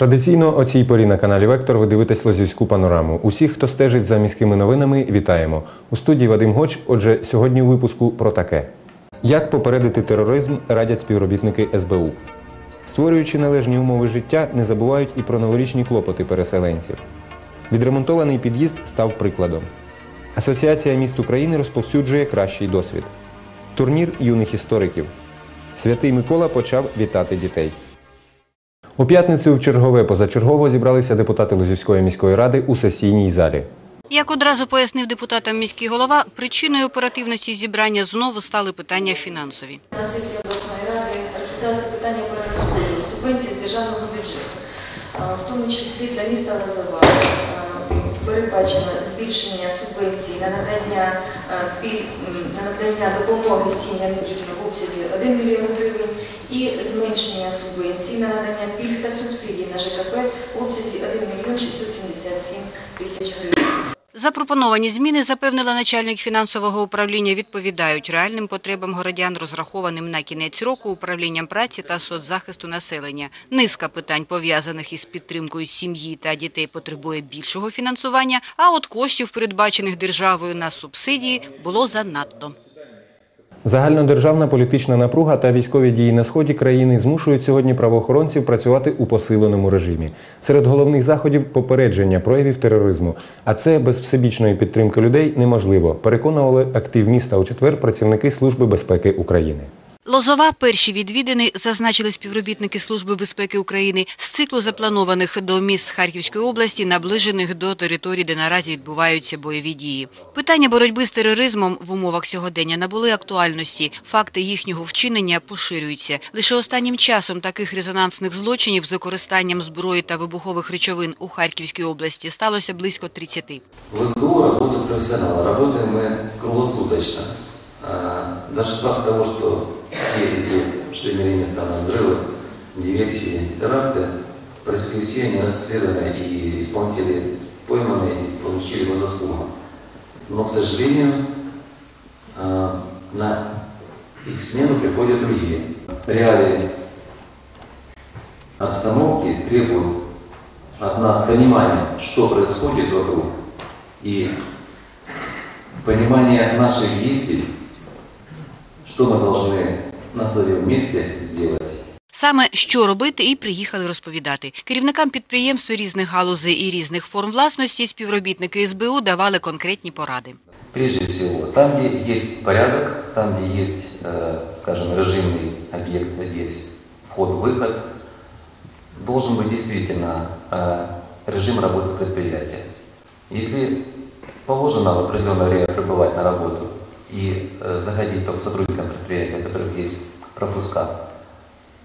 Традиційно о цій порі на каналі Вектор ви дивитесь Лозівську панораму. Усіх, хто стежить за міськими новинами, вітаємо. У студії Вадим Гоч. Отже, сьогодні у випуску про таке: як попередити тероризм радять співробітники СБУ. Створюючи належні умови життя, не забувають і про новорічні клопоти переселенців. Відремонтований під'їзд став прикладом. Асоціація міст України розповсюджує кращий досвід. Турнір юних істориків. Святий Микола почав вітати дітей. У п'ятницю в чергове позачергово зібралися депутати Лозівської міської ради у сесійній залі. Як одразу пояснив депутатам міський голова, причиною оперативності зібрання знову стали питання фінансові. На сесії обласної ради розглядалися питання перерозподілу субвенцій з державного бюджету, в тому числі для міста Лозова. Передбачено збільшення субвенцій на надання, м, на надання допомоги сім'ям з дітьми в обсязі 1 мільйон гривень і зменшення субвенцій на надання пільг та субсидій на ЖКП в обсязі 1 мільйон 677 тисяч гривень. Запропоновані зміни, запевнила начальник фінансового управління, відповідають реальним потребам городян, розрахованим на кінець року управлінням праці та соцзахисту населення. Низка питань, пов'язаних із підтримкою сім'ї та дітей, потребує більшого фінансування, а от коштів, передбачених державою на субсидії, було занадто. Загальнодержавна політична напруга та військові дії на сході країни змушують сьогодні правоохоронців працювати у посиленому режимі. Серед головних заходів попередження проявів тероризму. А це без всебічної підтримки людей неможливо. Переконували актив міста у четвер працівники Служби безпеки України. Лозова перші відвідини зазначили співробітники Служби безпеки України з циклу запланованих до міст Харківської області, наближених до територій, де наразі відбуваються бойові дії. Питання боротьби з тероризмом в умовах сьогодення набули актуальності. Факти їхнього вчинення поширюються. Лише останнім часом таких резонансних злочинів з використанням зброї та вибухових речовин у Харківській області сталося близько 30. В СБУ работают профессионалы, работаем мы круглосуточно. Даже факт того, что все эти, что имели место на взрывы, диверсии, теракты, произошли все они расследованы и исполнители пойманы и получили по заслугам. Но, к сожалению, а, на их смену приходят другие. Реалии обстановки требуют от нас понимания, что происходит вокруг, и понимания наших действий, что мы должны на своем месте сделать. Саме що робити і приїхали розповідати. Керівникам підприємств різних галузей і різних форм власності співробітники СБУ давали конкретні поради. Прежде всего, там, где есть порядок, там, где есть, э, скажем, режимный объект, где есть вход-выход, должен быть действительно э, режим работы предприятия. Если положено в определенное время пребывать на работу и э, заходить только сотрудникам предприятия, у которых есть пропуска,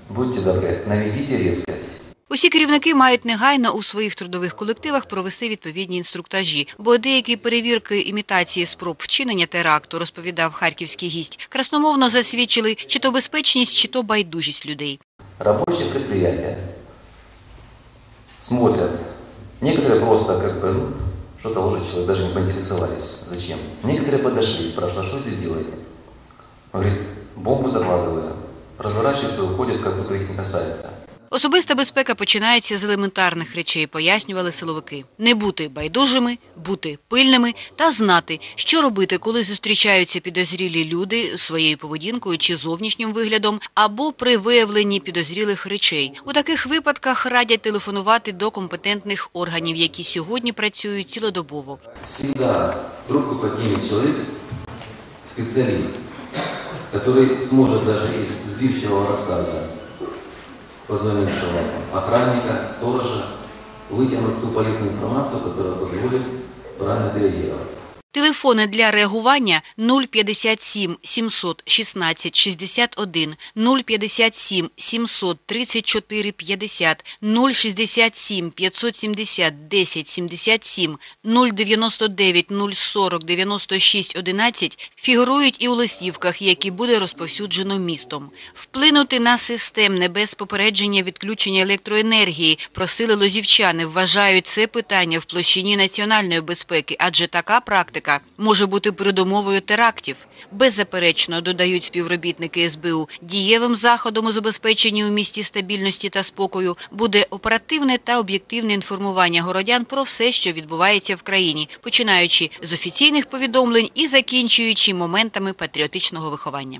будьте добры, наведите резкость. Усі керівники мають негайно у своїх трудових колективах провести відповідні інструктажі, бо деякі перевірки імітації спроб вчинення теракту, розповідав харківський гість, красномовно засвідчили чи то безпечність, чи то байдужість людей. Рабочие предприятия смотрят. Некоторые просто как бы, ну, что-то ложит человек, даже не поинтересовались, зачем. Некоторые подошли, и спрашивают, а что здесь делаете? Он говорит, бомбу закладываю. Разворачиваются, уходят, как будто их не касается. Особиста безпека починається з елементарних речей, пояснювали силовики. Не бути байдужими, бути пильними та знати, що робити, коли зустрічаються підозрілі люди своєю поведінкою чи зовнішнім виглядом, або при виявленні підозрілих речей. У таких випадках радять телефонувати до компетентних органів, які сьогодні працюють цілодобово. Всегда трубку поднимет человек, специалист, который сможет даже из сбивчивого рассказа позвонившего охранника, сторожа, вытянуть ту полезную информацию, которая позволит правильно отреагировать. Телефони для реагування 057 716 61, 057 734 50, 067 570 10 77, 099 040 96 11 фігурують і у листівках, які буде розповсюджено містом. Вплинути на системне без попередження відключення електроенергії просили лозівчани, вважають це питання в площині національної безпеки, адже така практика може бути передумовою терактів. Беззаперечно, додають співробітники СБУ, дієвим заходом у забезпеченні у місті стабільності та спокою буде оперативне та об'єктивне інформування городян про все, що відбувається в країні, починаючи з офіційних повідомлень і закінчуючи моментами патріотичного виховання.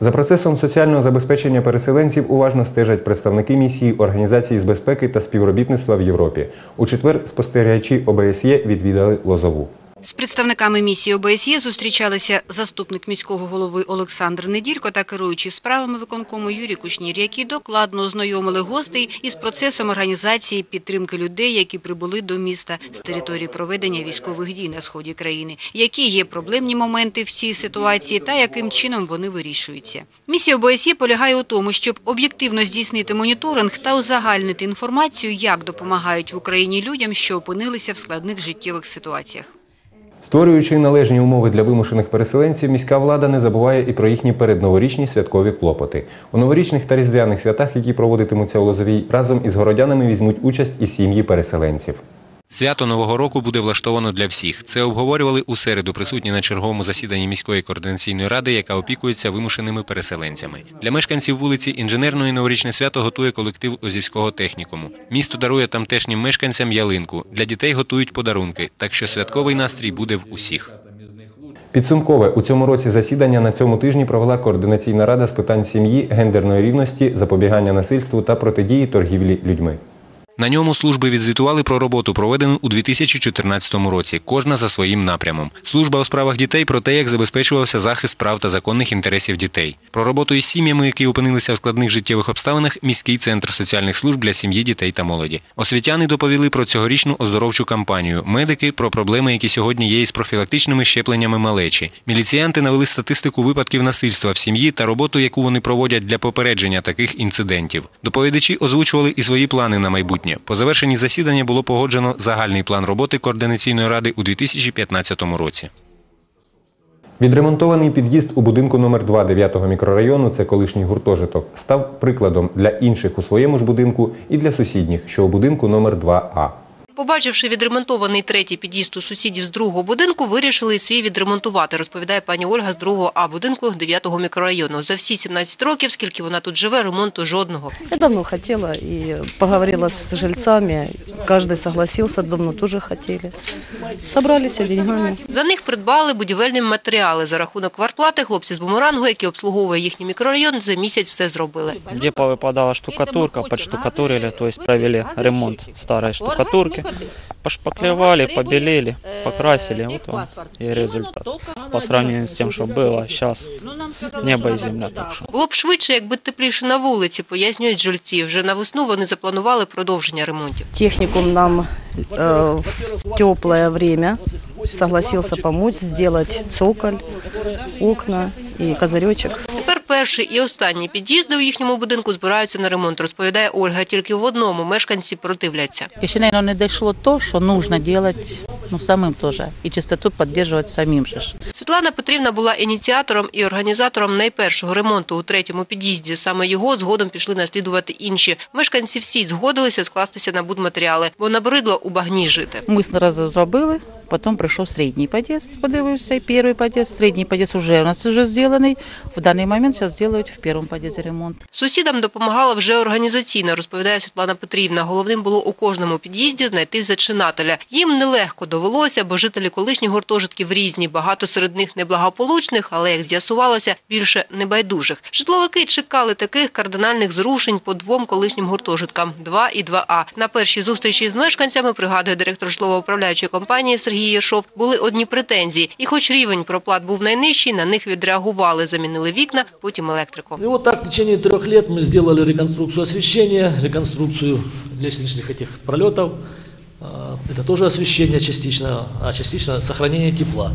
За процесом соціального забезпечення переселенців уважно стежать представники місії Організації з безпеки та співробітництва в Європі. У четвер спостерігачі ОБСЄ відвідали Лозову. З представниками місії ОБСЄ зустрічалися заступник міського голови Олександр Неділько та керуючий справами виконкому Юрій Кушнір, які докладно ознайомили гостей із процесом організації підтримки людей, які прибули до міста з території проведення військових дій на сході країни, які є проблемні моменти в цій ситуації та яким чином вони вирішуються. Місія ОБСЄ полягає у тому, щоб об'єктивно здійснити моніторинг та узагальнити інформацію, як допомагають в Україні людям, що опинилися в складних життєвих ситуаціях. Створюючи належні умови для вимушених переселенців, міська влада не забуває і про їхні передноворічні святкові клопоти. У новорічних та різдвяних святах, які проводитимуться у Лозовій, разом із городянами візьмуть участь і сім'ї переселенців. Свято Нового року буде влаштовано для всіх. Це обговорювали у середу присутні на черговому засіданні міської координаційної ради, яка опікується вимушеними переселенцями. Для мешканців вулиці інженерної новорічне свято готує колектив Лозівського технікуму. Місто дарує тамтешнім мешканцям ялинку. Для дітей готують подарунки, так що святковий настрій буде в усіх. Підсумкове у цьому році засідання на цьому тижні провела координаційна рада з питань сім'ї, гендерної рівності, запобігання насильству та протидії торгівлі людьми. На ньому служби відзвітували про роботу, проведену у 2014 році, кожна за своїм напрямом. Служба у справах дітей про те, як забезпечувався захист прав та законних інтересів дітей. Про роботу із сім'ями, які опинилися в складних життєвих обставинах, міський центр соціальних служб для сім'ї, дітей та молоді. Освітяни доповіли про цьогорічну оздоровчу кампанію. Медики про проблеми, які сьогодні є із профілактичними щепленнями малечі. Міліціянти навели статистику випадків насильства в сім'ї та роботу, яку вони проводять для попередження таких інцидентів. Доповідачі озвучували і свої плани на майбутнє. По завершенні засідання було погоджено загальний план роботи координаційної ради у 2015 році. Відремонтований під'їзд у будинку номер 2 9-го мікрорайону, це колишній гуртожиток, став прикладом для інших у своєму ж будинку і для сусідніх, що у будинку номер 2А. Побачивши відремонтований третій під'їзд у сусідів з другого будинку, вирішили і свій відремонтувати, розповідає пані Ольга з другого А будинку 9-го мікрорайону. За всі 17 років, скільки вона тут живе, ремонту жодного. Я давно хотела и поговорила с жильцами. Каждый согласился, давно тоже хотели. Собрались деньгами. За них придбали будівельні матеріали. За рахунок квартплати хлопці з бумерангу, які обслуговує їхній мікрорайон, за місяць все зробили. Где повыпадала штукатурка, подштукатурили, то есть провели ремонт старой штукатурки, пошпаклевали, побелели, покрасили, вот он и результат. По сравнению с тем, что было, сейчас небо и земля так что. Було б швидше, якби тепліше на вулиці, пояснюють жильці. Вже на весну вони запланували продовження ремонтів. Техникум нам э, в теплое время согласился помочь сделать цоколь, окна и козыречек. Перший і останній під'їзди у їхньому будинку збираються на ремонт, розповідає Ольга. Тільки в одному мешканці противляться. Еще, наверное, не дошло то, что нужно делать ну, самим тоже. И чистоту поддерживать самим же. Світлана Петрівна була ініціатором і організатором найпершого ремонту у третьому під'їзді. Саме його згодом пішли наслідувати інші. Мешканці всі згодилися скластися на будматеріали, бо набридло у багні жити. Ми одразу зробили, потім прийшов середній під'їзд, подивився, і перший під'їзд. Середній під'їзд вже у нас вже зроблений. В даний момент зараз роблять в першому під'їзді ремонт. Сусідам допомагала вже організаційно, розповідає Світлана Петрівна. Головним було у кожному під'їзді знайти зачинателя. Їм нелегко довелося, бо жителі колишніх гуртожитків різні. Багато серед них неблагополучних, але, як з'ясувалося, більше небайдужих. Житловики чекали таких кардинальних зрушень по двом колишнім гуртожиткам – 2 і 2А. На першій зустрічі з мешканцями, пригадує директор житлово-управляючої компанії Сергій Єшов, були одні претензії. І хоч рівень проплат був найнижчий, на них відреагували, замінили вікна, потім електрику. И вот так в течение трех лет мы сделали реконструкцию освещения, реконструкцию лестничных этих пролетов. А, Это тоже освещение частично, а частично сохранение тепла.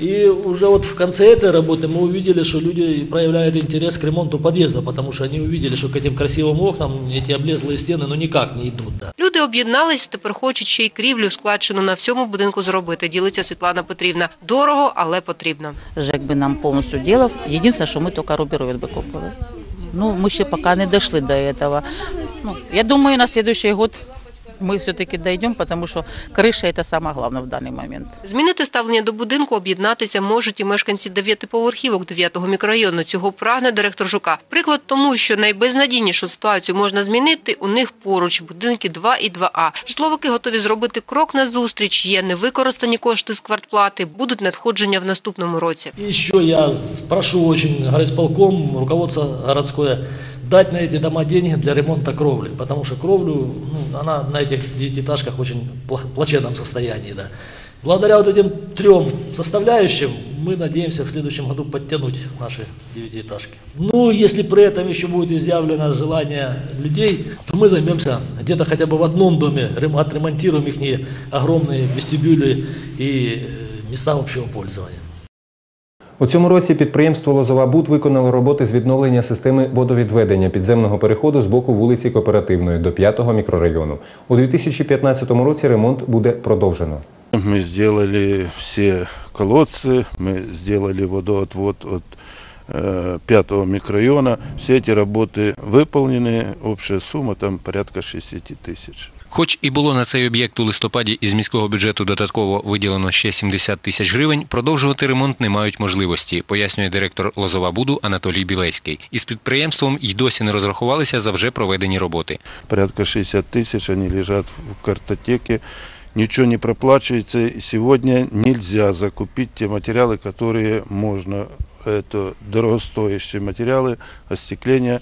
И уже вот в конце этой работы мы увидели, что люди проявляют интерес к ремонту подъезда, потому что они увидели, что к этим красивым окнам эти облезлые стены ну никак не идут. Да. Люди об'єднались, тепер хочуть ще й крівлю складчину на всьому будинку зробити, ділиться Світлана Петрівна. Дорого, але потрібно. Жек би нам повністю ділав. Єдине, що ми тільки рубероїд би купили. Ну, ми ще поки не дійшли до цього. Ну, я думаю, на наступний год мы все-таки дойдем, потому что крыша это самое главное в данный момент. Змінити ставлення до будинку, об'єднатися можуть і мешканці дев'ятиповерхівок 9-го мікрорайону. Цього прагне директор ЖУКа. Приклад тому, що найбезнадійнішу ситуацію можна змінити, у них поруч будинки 2 і 2А. Житловики готові зробити крок назустріч. Є невикористані кошти з квартплати, будуть надходження в наступному році. И еще я с- прошу очень горисполком, руководство городское, дать на эти дома деньги для ремонта кровли, потому что кровлю, ну, она на этих девятиэтажках очень плох- плачевном состоянии. Да. Благодаря вот этим трем составляющим мы надеемся в следующем году подтянуть наши девятиэтажки. Ну, если при этом еще будет изъявлено желание людей, то мы займемся где-то хотя бы в одном доме, рем- отремонтируем их огромные вестибюли и э, места общего пользования. У цьому році підприємство Лозова Буд виконало роботи з відновлення системи водовідведення підземного переходу з боку вулиці Кооперативної до 5-го мікрорайону. У 2015 році ремонт буде продовжено. Мы сделали все колодцы, мы сделали водоотвод от э, пятого микрорайона. Все эти работы выполнены. Общая сумма там порядка 60 тысяч. Хоч і було на цей об'єкт у листопаді із міського бюджету додатково виділено ще 70 тисяч гривень, продовжувати ремонт не мають можливості, пояснює директор Лозова Буду Анатолій Білецький. Із підприємством й досі не розрахувалися за вже проведені роботи. Порядка 60 тысяч, они лежат в картотеке. Ничего не проплачивается. И сегодня нельзя закупить те материалы, которые можно. Это дорогостоящие материалы, остекление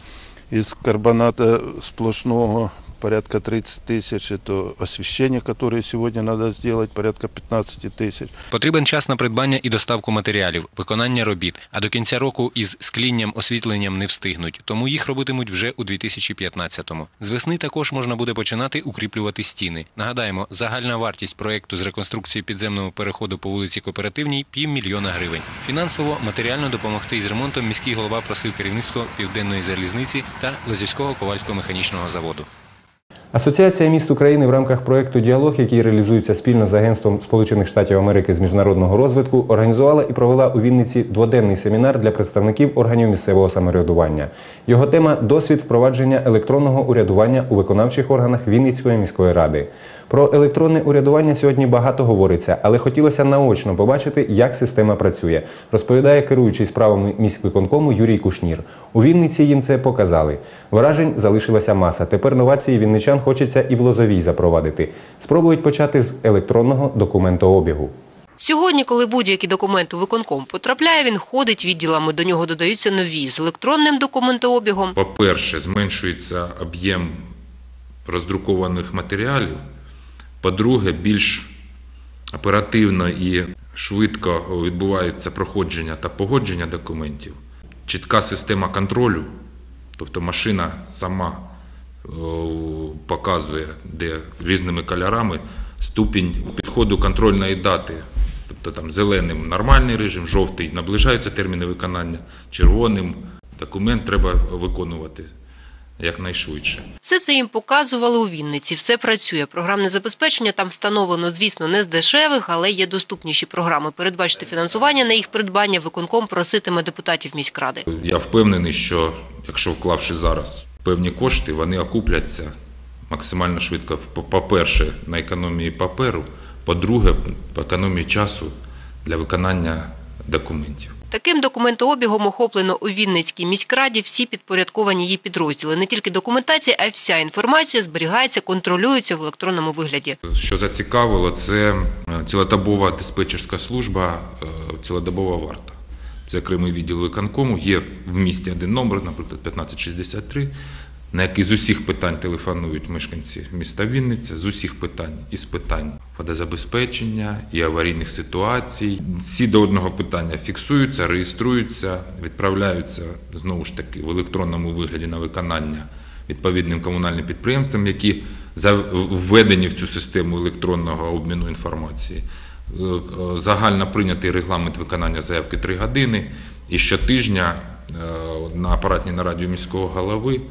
из карбоната сплошного порядка 30 тысяч. Это освещение, которое сегодня надо сделать, порядка 15 тысяч. Потрібен час на придбання і доставку матеріалів, виконання робіт. А до кінця року із склінням, освітленням не встигнуть, тому їх робитимуть вже у 2015-му. З весни також можна буде починати укріплювати стіни. Нагадаємо, загальна вартість проєкту з реконструкції підземного переходу по вулиці Кооперативній – півмільйона гривень. Фінансово, матеріально допомогти із ремонтом міський голова просив керівництво Південної залізниці та Лозівського ковальсько-механічного заводу. Асоціація міст України в рамках проєкту Діалог, який реалізується спільно з Агентством Сполучених Штатів Америки з міжнародного розвитку, організувала і провела у Вінниці дводенний семінар для представників органів місцевого самоврядування. Його тема досвід впровадження електронного урядування у виконавчих органах Вінницької міської ради. Про електронне урядування сьогодні багато говориться, але хотілося наочно побачити, як система працює, розповідає керуючий справами міськвиконкому Юрій Кушнір. У Вінниці їм це показали. Вражень залишилася маса. Тепер новації вінничан хочеться і в Лозовій запровадити. Спробують почати з електронного документообігу. Сьогодні, коли будь-який документ у виконком потрапляє, він ходить відділами, до нього додаються нові з електронним документообігом. По-перше, зменшується об'єм роздрукованих матеріалів. По-друге, більш оперативно і швидко відбувається проходження та погодження документів. Чітка система контролю, тобто машина сама показує, де різними кольорами ступінь підходу контрольної дати. Тобто там зеленим нормальний режим, жовтий наближаються терміни виконання, червоним документ треба виконувати якнайшвидше. Все це їм показували у Вінниці. Все працює. Програмне забезпечення там встановлено, звісно, не з дешевих, але є доступніші програми. Передбачити фінансування на їх придбання виконком проситиме депутатів міськради. Я впевнений, що якщо вклавши зараз певні кошти, вони окупляться максимально швидко. По- По-перше, на економії паперу, по-друге, по економії часу для виконання документів. Таким документообігом охоплено у Вінницькій міськраді всі підпорядковані її підрозділи. Не тільки документація, а й вся інформація зберігається, контролюється в електронному вигляді. Що зацікавило, це е, цілодобова диспетчерська служба, е, цілодобова варта. Це окремий відділ виконкому. Є в місті один номер, наприклад, 1563, на який з усіх питань телефонують мешканці міста Вінниця, з усіх питань, із питань водозабезпечення і аварійних ситуацій. Всі до одного питання фіксуються, реєструються, відправляються знову ж таки в електронному вигляді на виконання відповідним комунальним підприємствам, які введені в цю систему електронного обміну інформації. Е, е, Загально прийнятий регламент виконання заявки 3 години. І щотижня е, на апаратній нараді міського голови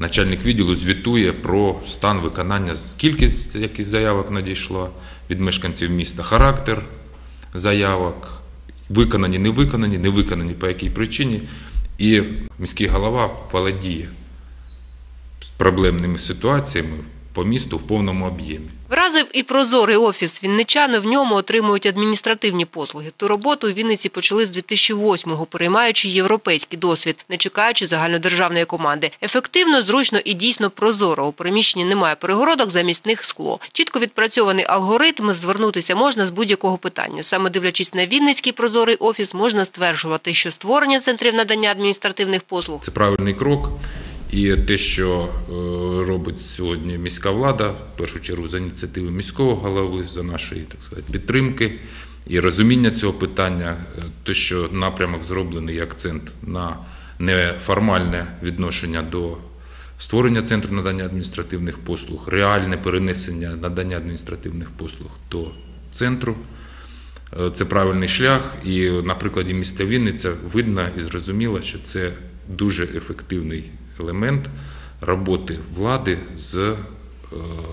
начальник відділу звітує про стан виконання, кількість яких заявок надійшла від мешканців міста, характер заявок, виконані, не виконані, не виконані по якій причині. І міський голова володіє проблемними ситуаціями по місту в повному об'ємі. Вразив і прозорий офіс. Вінничани в ньому отримують адміністративні послуги. Ту роботу у Вінниці почали з 2008-го, переймаючи європейський досвід, не чекаючи загальнодержавної команди. Ефективно, зручно і дійсно прозоро. У приміщенні немає перегородок, замість них скло. Чітко відпрацьований алгоритм, звернутися можна з будь-якого питання. Саме дивлячись на Вінницький прозорий офіс, можна стверджувати, що створення центрів надання адміністративних послуг Це правильний крок. І те, що е, робить сьогодні міська влада, в першу чергу за ініціативи міського голови, за нашої так сказати, підтримки і розуміння цього питання, е, те, що напрямок зроблений акцент на неформальне відношення до створення центру надання адміністративних послуг, реальне перенесення надання адміністративних послуг до центру. Е, Це правильний шлях, і на прикладі міста Вінниця видно і зрозуміло, що це дуже ефективний елемент роботи влади з е,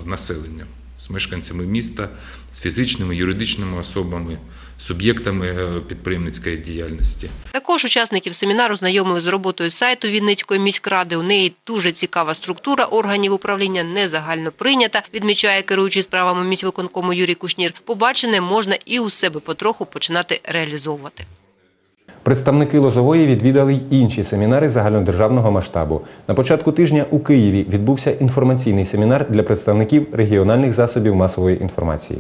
населенням, з мешканцями міста, з фізичними, юридичними особами, суб'єктами е, підприємницької діяльності. Також учасників семінару знайомили з роботою сайту Вінницької міськради. У неї дуже цікава структура органів управління, не загально прийнята, відмічає керуючий справами міськвиконкому Юрій Кушнір. Побачене можна і у себе потроху починати реалізовувати. Представники Лозової відвідали й інші семінари загальнодержавного масштабу. На початку тижня у Києві відбувся інформаційний семінар для представників регіональних засобів масової інформації.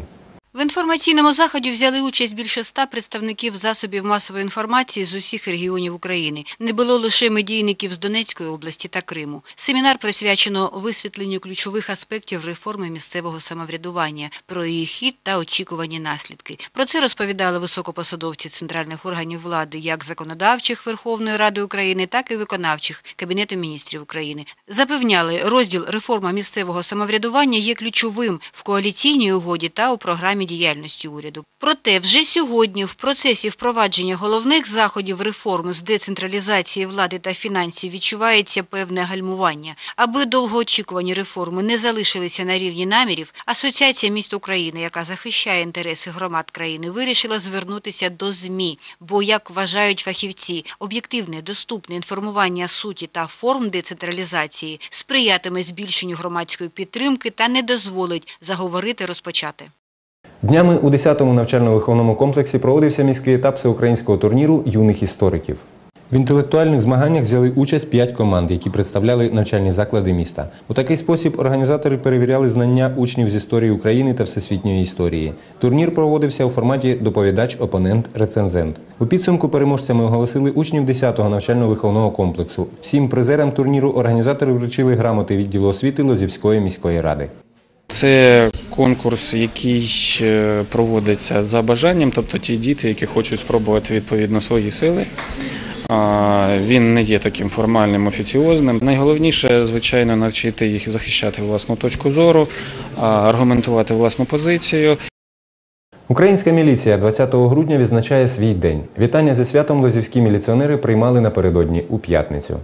Інформаційному заході взяли участь більше ста представників засобів масової інформації з усіх регіонів України. Не було лише медійників з Донецької області та Криму. Семінар присвячено висвітленню ключових аспектів реформи місцевого самоврядування, про її хід та очікувані наслідки. Про це розповідали високопосадовці центральних органів влади, як законодавчих Верховної Ради України, так і виконавчих Кабінету міністрів України. Запевняли, розділ реформа місцевого самоврядування є ключовим в коаліційній угоді та у програмі діяльності уряду. Проте вже сьогодні в процесі впровадження головних заходів реформ з децентралізації влади та фінансів відчувається певне гальмування. Аби довгоочікувані реформи не залишилися на рівні намірів, Асоціація міст України, яка захищає інтереси громад країни, вирішила звернутися до ЗМІ, бо, як вважають фахівці, об'єктивне, доступне інформування суті та форм децентралізації сприятиме збільшенню громадської підтримки та не дозволить заговорити розпочати. Днями у 10-му навчально-виховному комплексі проводився міський етап всеукраїнського турніру юних істориків. В інтелектуальних змаганнях взяли участь п'ять команд, які представляли навчальні заклади міста. У такий спосіб організатори перевіряли знання учнів з історії України та всесвітньої історії. Турнір проводився у форматі доповідач, опонент, рецензент. У підсумку переможцями оголосили учнів 10-го навчально-виховного комплексу. Всім призерам турніру організатори вручили грамоти відділу освіти Лозівської міської ради. Це конкурс, який е, проводиться за бажанням, тобто ті діти, які хочуть спробувати відповідно свої сили. Він не є таким формальним, офіціозним. Найголовніше, звичайно, навчити їх захищати власну точку зору, аргументувати власну позицію. Українська міліція 20 грудня відзначає свій день. Вітання зі святом лозівські міліціонери приймали напередодні у п'ятницю.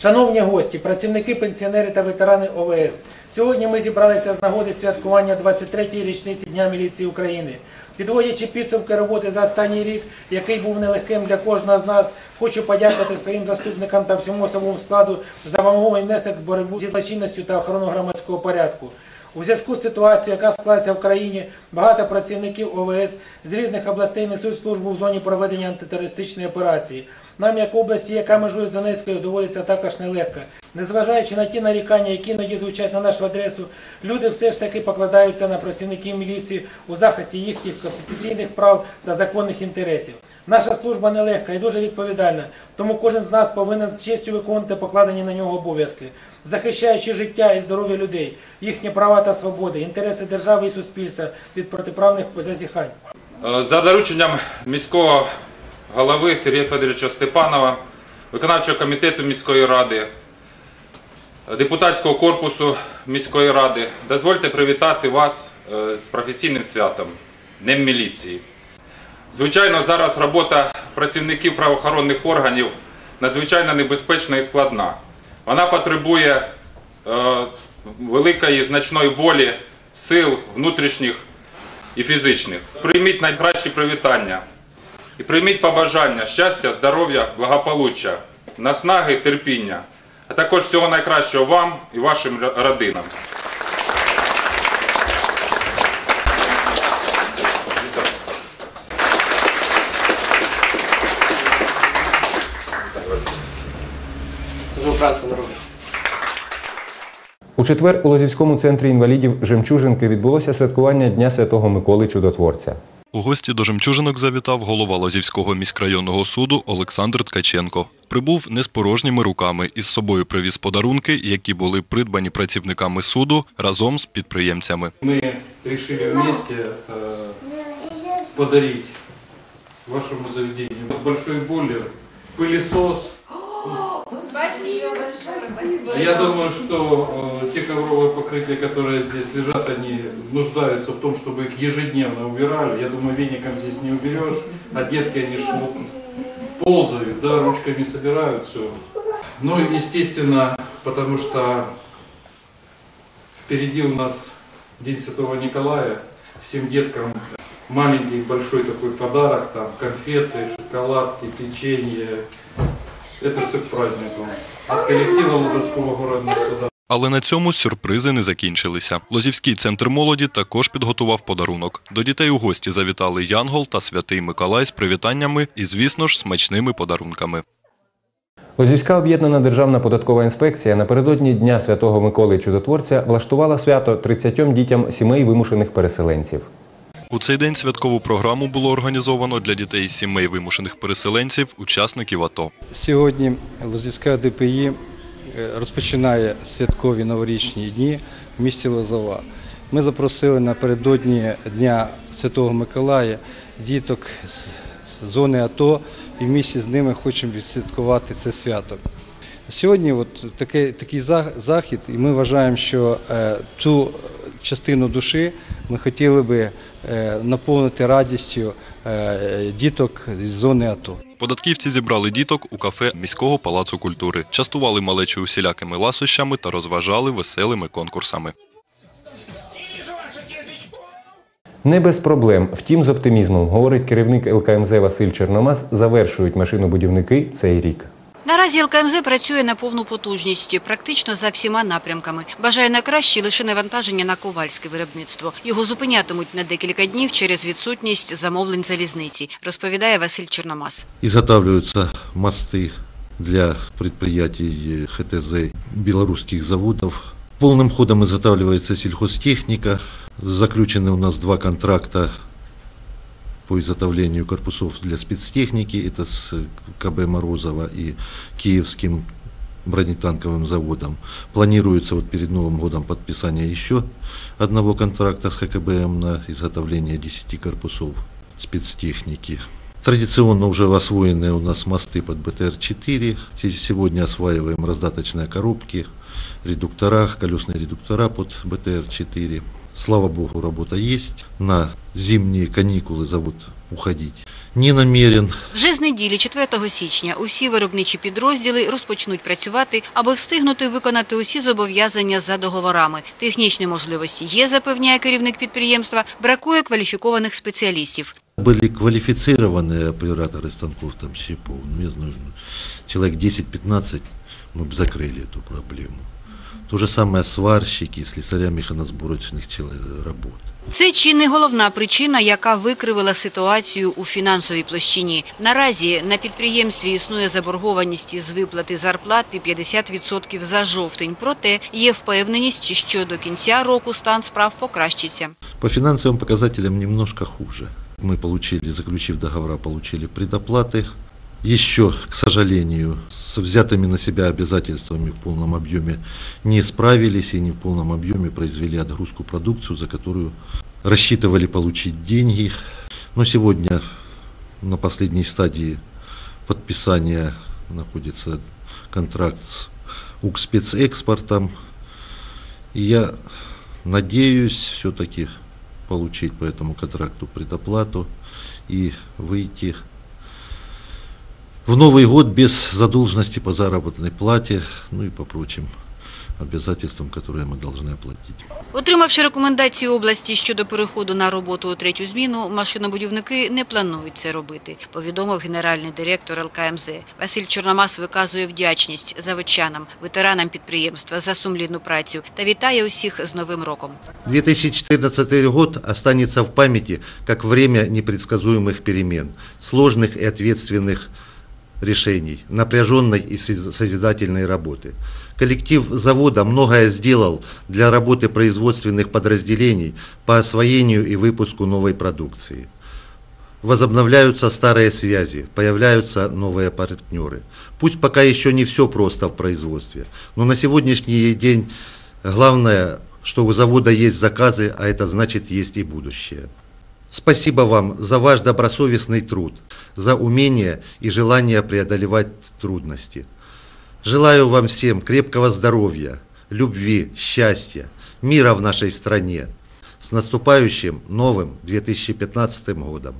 Шановні гості, працівники, пенсіонери та ветерани ОВС. Сьогодні ми зібралися з нагоди святкування 23-ї річниці Дня міліції України. Підводячи підсумки роботи за останній рік, який був нелегким для кожного з нас, хочу подякувати своїм заступникам та всьому особовому складу за вимоговий внесок з боротьбу зі злочинністю та охорону громадського порядку. У зв'язку з ситуацією, яка склалася в країні, багато працівників ОВС з різних областей несуть службу в зоні проведення антитерористичної операції. Нам, як області, яка межує з Донецькою, доводиться також нелегко. Незважаючи на ті нарікання, які іноді звучать на нашу адресу, люди все ж таки покладаються на працівників міліції у захисті їхніх конституційних прав та законних інтересів. Наша служба нелегка і дуже відповідальна, тому кожен з нас повинен з честю виконувати покладені на нього обов'язки, захищаючи життя і здоров'я людей, їхні права та свободи, інтереси держави і суспільства від протиправних зазіхань. Е, За дорученням міського голови Сергія Федоровича Степанова, виконавчого комітету міської ради, депутатського корпусу міської ради, дозвольте привітати вас е, з професійним святом Днем міліції. Звичайно, зараз робота працівників правоохоронних органів надзвичайно небезпечна і складна. Вона потребує е, великої значної волі, сил внутрішніх і фізичних. Прийміть найкращі привітання і прийміть побажання щастя, здоров'я, благополуччя, наснаги, терпіння, а також всього найкращого вам і вашим родинам. У четвер у Лозівському центрі інвалідів Жемчужинки відбулося святкування Дня Святого Миколи Чудотворця. У гості до жемчужинок завітав голова Лозівського міськрайонного суду Олександр Ткаченко. Прибув не з порожніми руками. Із собою привіз подарунки, які були придбані працівниками суду разом з підприємцями. Мы решили вместе э, подарить вашему заведению большой бойлер, пылесос. Спасибо большое, спасибо. Я думаю, что э, те ковровые покрытия, которые здесь лежат, они нуждаются в том, чтобы их ежедневно убирали. Я думаю, веником здесь не уберешь, а детки, они шло, ползают, да, ручками собирают все. Ну, естественно, потому что впереди у нас День Святого Николая. Всем деткам маленький, большой такой подарок, там конфеты, шоколадки, печенье. Это все к празднику. От коллектива Лозовского городного суда. Але на цьому сюрпризи не закінчилися. Лозівський центр молоді також підготував подарунок. До дітей у гості завітали Янгол та Святий Миколай з привітаннями і, звісно ж, смачними подарунками. Лозівська об'єднана державна податкова інспекція напередодні Дня Святого Миколи Чудотворця влаштувала свято 30 дітям сімей вимушених переселенців. У цей день святкову програму було організовано для дітей сімей вимушених переселенців, учасників АТО. Сьогодні Лозівська ДПІ е, розпочинає святкові новорічні дні в місті Лозова. Ми запросили напередодні Дня Святого Миколая діток з зони АТО і в місті з ними хочемо відсвяткувати це свято. Сьогодні от такий, такий захід, і ми вважаємо, що е, цю частину душі ми хотіли би наповнити радістю е, діток з зони АТО. Податківці зібрали діток у кафе міського палацу культури, частували малечу усілякими ласощами та розважали веселими конкурсами. Не без проблем, втім з оптимізмом, говорить керівник ЛКМЗ Василь Черномаз, завершують машинобудівники цей рік. Наразі ЛКМЗ працює на повну потужність, практично за всіма напрямками. Бажає на краще лише навантаження на ковальське виробництво. Його зупинятимуть на декілька днів через відсутність замовлень залізниці, розповідає Василь Чорномаз. Изготавливаются мосты для предприятий ХТЗ белорусских заводов. Полным ходом изготавливается сельхозтехника. Заключены у нас два контракта По изготовлению корпусов для спецтехники. Это с КБ Морозова и Киевским бронетанковым заводом. Планируется вот перед Новым годом подписание еще одного контракта с ХКБМ на изготовление 10 корпусов спецтехники. Традиционно уже освоены у нас мосты под БТР-4. Се- Сегодня осваиваем раздаточные коробки, редуктора, колесные редуктора под БТР-4. Слава богу, работа есть. На зимние каникулы завод уходить не намерен. Вже з неділі, 4 січня, усі виробничі підрозділи розпочнуть працювати, аби встигнути виконати усі зобов'язання за договорами. Технічні можливості є, запевняє керівник підприємства, бракує кваліфікованих спеціалістів. Были квалифицированные операторы станков, там щипов, ну, я знаю, человек 10-15, мы бы закрыли эту проблему. То же самое сварщики, слесаря механосборочных чело- работ. Це чи не головна причина, яка викривила ситуацію у фінансовій площині. Наразі на підприємстві існує заборгованість із виплати зарплати 50% за жовтень. Проте є впевненість, що до кінця року стан справ покращиться. По финансовым показателям немножко хуже. Мы получили, заключив договора, получили предоплаты. Еще, к сожалению, с взятыми на себя обязательствами в полном объеме не справились и не в полном объеме произвели отгрузку продукцию, за которую рассчитывали получить деньги. Но сегодня на последней стадии подписания находится контракт с Укрспецэкспортом. И я надеюсь все-таки получить по этому контракту предоплату и выйти в Новый год без задолженности по заработной плате, ну и по прочим обязательствам, которые мы должны оплатить. Отримавши рекомендації області щодо переходу на роботу у третю зміну, машинобудівники не планують це робити, повідомив генеральний директор ЛКМЗ. Василь Чорномас виказує вдячність заводчанам, ветеранам підприємства за сумлінну працю та вітає усіх з Новим роком. 2014 год останется в памяти как время непредсказуемых перемен, сложных и ответственных решений, напряженной и соз- созидательной работы. Коллектив завода многое сделал для работы производственных подразделений по освоению и выпуску новой продукции. Возобновляются старые связи, появляются новые партнеры. Пусть пока еще не все просто в производстве, но на сегодняшний день главное, что у завода есть заказы, а это значит есть и будущее. Спасибо вам за ваш добросовестный труд, за умение и желание преодолевать трудности. Желаю вам всем крепкого здоровья, любви, счастья, мира в нашей стране. С наступающим новым 2015 годом!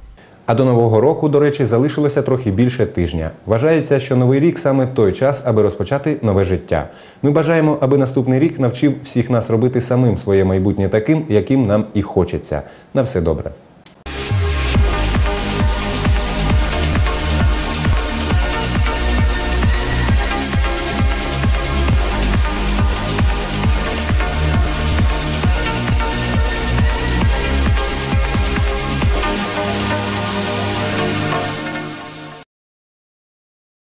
А до нового року, до речі, залишилося трохи більше тижня. Вважається, що новий рік саме той час, аби розпочати нове життя. Ми бажаємо, аби наступний рік навчив всіх нас робити самим своє майбутнє таким, яким нам і хочеться. На все добре.